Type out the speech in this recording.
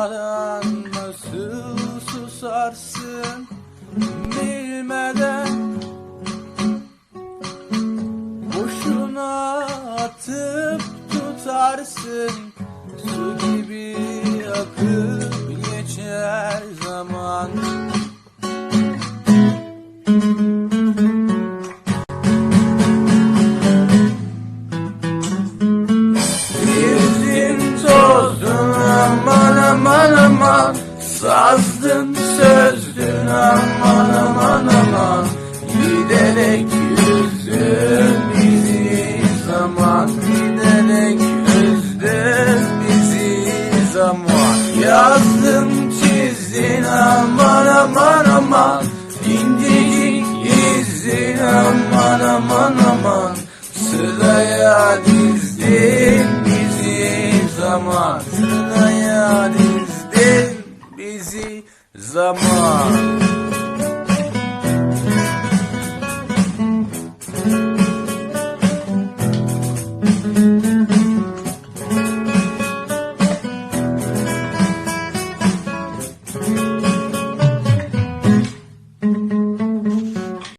Susmadan nasıl susarsın bilmeden. Boşuna atıp tutarsın su gibi akıl aman aman Sazdın sözdün aman aman aman. Giderek üzdün bizi zaman Giderek üzdün bizi zaman. Yazdın çizdin aman aman aman. İncecik izdin aman aman aman. Sıraya dizdin bizi zaman. Sıraya zaman